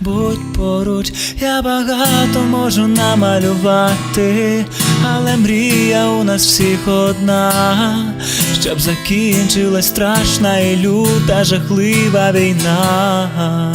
будь поруч, я багато можу намалювати, але мрія у нас всіх одна, щоб закінчилась страшна і люта жахлива війна.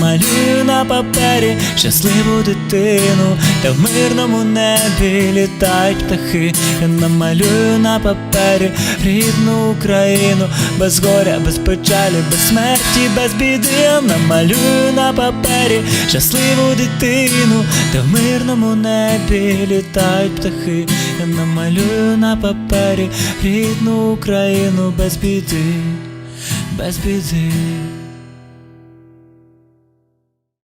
Я намалюю на папері щасливу дитину, де в мирному небі літають птахи. Я намалюю на папері рідну Україну, без горя, без печалі, без смерті, без біди. Я намалюю на папері щасливу дитину, де в мирному небі літають птахи. Я намалюю на папері рідну Україну без біди, без біди.